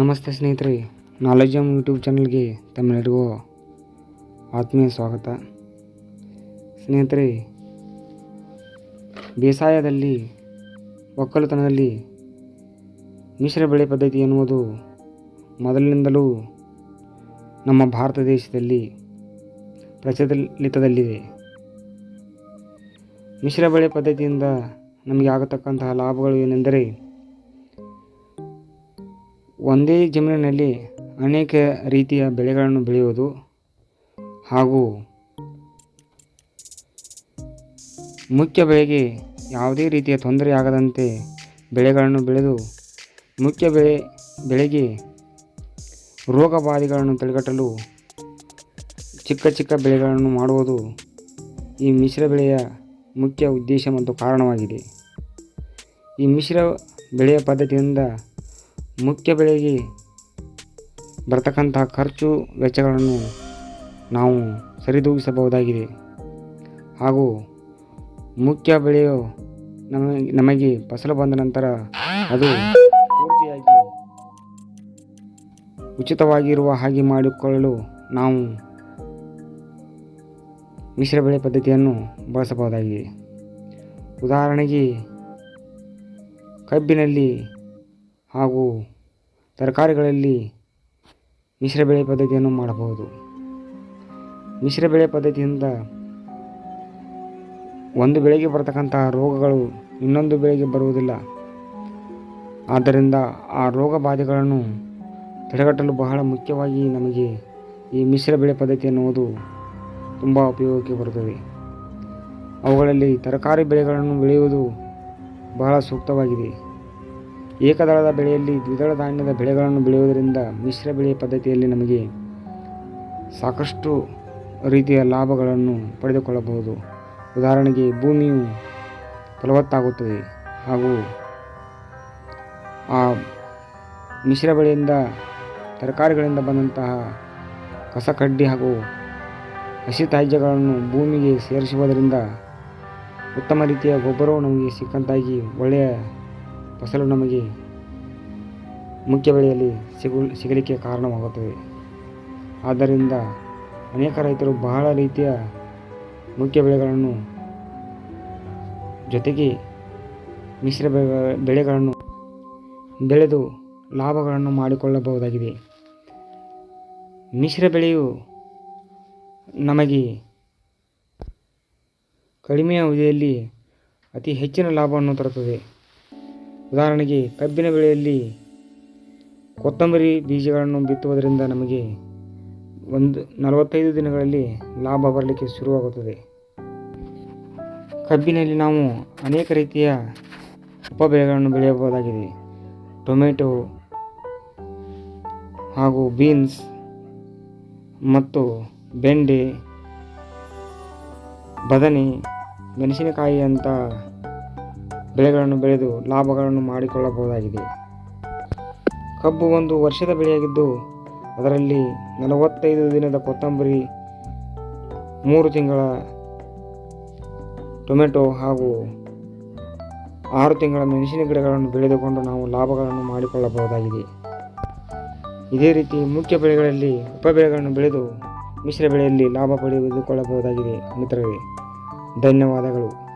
ನಮಸ್ತೆ ಸ್ನೇಹಿತರೆ, knowledge M YouTube ಚಾನಲ್ಗೆ ತಮ್ಮೆಲ್ಲರಿಗೂ ಆತ್ಮೀಯ ಸ್ವಾಗತ. ಸ್ನೇಹಿತರೆ, ಬೇಸಾಯದಲ್ಲಿ, ಒಕ್ಕಲುತನದಲ್ಲಿ ಮಿಶ್ರ ಬೆಳೆ ಪದ್ಧತಿ ಎನ್ನುವುದು ಮೊದಲಿನಿಂದಲೂ ನಮ್ಮ ಭಾರತ ದೇಶದಲ್ಲಿ ಪ್ರಚಲಿತದಲ್ಲಿದೆ. ಮಿಶ್ರ ಬೆಳೆ ಪದ್ಧತಿಯಿಂದ ನಮಗೆ ಆಗತಕ್ಕಂತಹ ಲಾಭಗಳು ಏನೆಂದರೆ ಒಂದೇ ಜಮೀನಿನಲ್ಲಿ ಅನೇಕ ರೀತಿಯ ಬೆಳೆಗಳನ್ನು ಬೆಳೆಯುವುದು ಹಾಗೂ ಮುಖ್ಯ ಬೆಳೆಗೆ ಯಾವುದೇ ರೀತಿಯ ತೊಂದರೆ ಆಗದಂತೆ ಬೆಳೆಗಳನ್ನು ಬೆಳೆದು ಮುಖ್ಯ ಬೆಳೆ, ಬೆಳೆಗೆ ರೋಗ ಬಾಧೆಗಳನ್ನು ತಡೆಗಟ್ಟಲು ಚಿಕ್ಕ ಚಿಕ್ಕ ಬೆಳೆಗಳನ್ನು ಮಾಡುವುದು ಈ ಮಿಶ್ರ ಬೆಳೆಯ ಮುಖ್ಯ ಉದ್ದೇಶ ಮತ್ತು ಕಾರಣವಾಗಿದೆ. ಈ ಮಿಶ್ರ ಬೆಳೆಯ ಪದ್ಧತಿಯಿಂದ ಮುಖ್ಯ ಬೆಳೆಗೆ ಬರ್ತಕ್ಕಂತಹ ಖರ್ಚು ವೆಚ್ಚಗಳನ್ನು ನಾವು ಸರಿದೂಗಿಸಬಹುದಾಗಿದೆ. ಹಾಗೂ ಮುಖ್ಯ ಬೆಳೆಯು ನಮಗೆ ನಮಗೆ ಫಸಲು ಬಂದ ನಂತರ ಅದು ಪೂರ್ತಿಯಾಗಿ ಉಚಿತವಾಗಿರುವ ಹಾಗೆ ಮಾಡಿಕೊಳ್ಳಲು ನಾವು ಮಿಶ್ರ ಬೆಳೆ ಪದ್ಧತಿಯನ್ನು ಬಳಸಬಹುದಾಗಿದೆ. ಉದಾಹರಣೆಗೆ ಕಬ್ಬಿನಲ್ಲಿ ಹಾಗೂ ತರಕಾರಿಗಳಲ್ಲಿ ಮಿಶ್ರ ಬೆಳೆ ಪದ್ಧತಿಯನ್ನು ಮಾಡಬಹುದು. ಮಿಶ್ರ ಬೆಳೆ ಪದ್ಧತಿಯಿಂದ ಒಂದು ಬೆಳೆಗೆ ಬರತಕ್ಕಂತಹ ರೋಗಗಳು ಇನ್ನೊಂದು ಬೆಳೆಗೆ ಬರುವುದಿಲ್ಲ. ಆದ್ದರಿಂದ ಆ ರೋಗ ಬಾಧೆಗಳನ್ನು ತಡೆಗಟ್ಟಲು ಬಹಳ ಮುಖ್ಯವಾಗಿ ನಮಗೆ ಈ ಮಿಶ್ರ ಬೆಳೆ ಪದ್ಧತಿ ಎನ್ನುವುದು ತುಂಬ ಉಪಯೋಗಕ್ಕೆ ಬರುತ್ತದೆ. ಅವುಗಳಲ್ಲಿ ತರಕಾರಿ ಬೆಳೆಗಳನ್ನು ಬೆಳೆಯುವುದು ಬಹಳ ಸೂಕ್ತವಾಗಿದೆ. ಏಕದಳದ ಬೆಳೆಯಲ್ಲಿ ದ್ವಿದಳ ಧಾನ್ಯದ ಬೆಳೆಗಳನ್ನು ಬೆಳೆಯುವುದರಿಂದ ಮಿಶ್ರ ಬೆಳೆ ಪದ್ಧತಿಯಲ್ಲಿ ನಮಗೆ ಸಾಕಷ್ಟು ರೀತಿಯ ಲಾಭಗಳನ್ನು ಪಡೆದುಕೊಳ್ಳಬಹುದು. ಉದಾಹರಣೆಗೆ ಭೂಮಿಯು ಫಲವತ್ತಾಗುತ್ತದೆ ಹಾಗೂ ಆ ಮಿಶ್ರ ಬೆಳೆಯಿಂದ ತರಕಾರಿಗಳಿಂದ ಬಂದಂತಹ ಕಸಕಡ್ಡಿ ಹಾಗೂ ಹಸಿ ತ್ಯಾಜ್ಯಗಳನ್ನು ಭೂಮಿಗೆ ಸೇರಿಸುವುದರಿಂದ ಉತ್ತಮ ರೀತಿಯ ಗೊಬ್ಬರವು ನಮಗೆ ಸಿಕ್ಕಂತಾಗಿ ಒಳ್ಳೆಯ ಫಸಲು ನಮಗೆ ಮುಖ್ಯ ಬೆಳೆಯಲ್ಲಿ ಸಿಗು, ಸಿಗಲಿಕ್ಕೆ ಕಾರಣವಾಗುತ್ತದೆ. ಆದ್ದರಿಂದ ಅನೇಕ ರೈತರು ಬಹಳ ರೀತಿಯ ಮುಖ್ಯ ಬೆಳೆಗಳನ್ನು ಜೊತೆಗೆ ಮಿಶ್ರ ಬೆಳೆ ಬೆಳೆಗಳನ್ನು ಬೆಳೆದು ಲಾಭಗಳನ್ನು ಮಾಡಿಕೊಳ್ಳಬಹುದಾಗಿದೆ. ಮಿಶ್ರ ಬೆಳೆಯು ನಮಗೆ ಕಡಿಮೆ ಅವಧಿಯಲ್ಲಿ ಅತಿ ಹೆಚ್ಚಿನ ಲಾಭವನ್ನು ತರುತ್ತದೆ. ಉದಾಹರಣೆಗೆ ಕಬ್ಬಿನ ಬೆಳೆಯಲ್ಲಿ ಕೊತ್ತಂಬರಿ ಬೀಜಗಳನ್ನು ಬಿತ್ತುವುದರಿಂದ ನಮಗೆ ಒಂದು ನಲವತ್ತೈದು ದಿನಗಳಲ್ಲಿ ಲಾಭ ಬರಲಿಕ್ಕೆ ಶುರುವಾಗುತ್ತದೆ. ಕಬ್ಬಿನಲ್ಲಿ ನಾವು ಅನೇಕ ರೀತಿಯ ಉಪ ಬೆಳೆಗಳನ್ನು ಬೆಳೆಯಬಹುದಾಗಿದೆ. ಟೊಮೆಟೊ ಹಾಗೂ ಬೀನ್ಸ್ ಮತ್ತು ಬೆಂಡೆ, ಬದನೆ, ಮೆಣಸಿನಕಾಯಿ ಅಂತ ಬೆಳೆಗಳನ್ನು ಬೆಳೆದು ಲಾಭಗಳನ್ನು ಮಾಡಿಕೊಳ್ಳಬಹುದಾಗಿದೆ. ಕಬ್ಬು ಒಂದು ವರ್ಷದ ಬೆಳೆಯಾಗಿದ್ದು, ಅದರಲ್ಲಿ ನಲವತ್ತೈದು ದಿನದ ಕೊತ್ತಂಬರಿ, ಮೂರು ತಿಂಗಳ ಟೊಮೆಟೊ ಹಾಗೂ ಆರು ತಿಂಗಳ ಮೆಣಸಿನ ಗಿಡಗಳನ್ನು ಬೆಳೆದುಕೊಂಡು ನಾವು ಲಾಭಗಳನ್ನು ಮಾಡಿಕೊಳ್ಳಬಹುದಾಗಿದೆ. ಇದೇ ರೀತಿ ಮುಖ್ಯ ಬೆಳೆಗಳಲ್ಲಿ ಉಪ ಬೆಳೆಗಳನ್ನು ಬೆಳೆದು ಮಿಶ್ರ ಬೆಳೆಯಲ್ಲಿ ಲಾಭ ಪಡೆದುಕೊಳ್ಳಬಹುದಾಗಿದೆ ಮಿತ್ರರೇ. ಧನ್ಯವಾದಗಳು.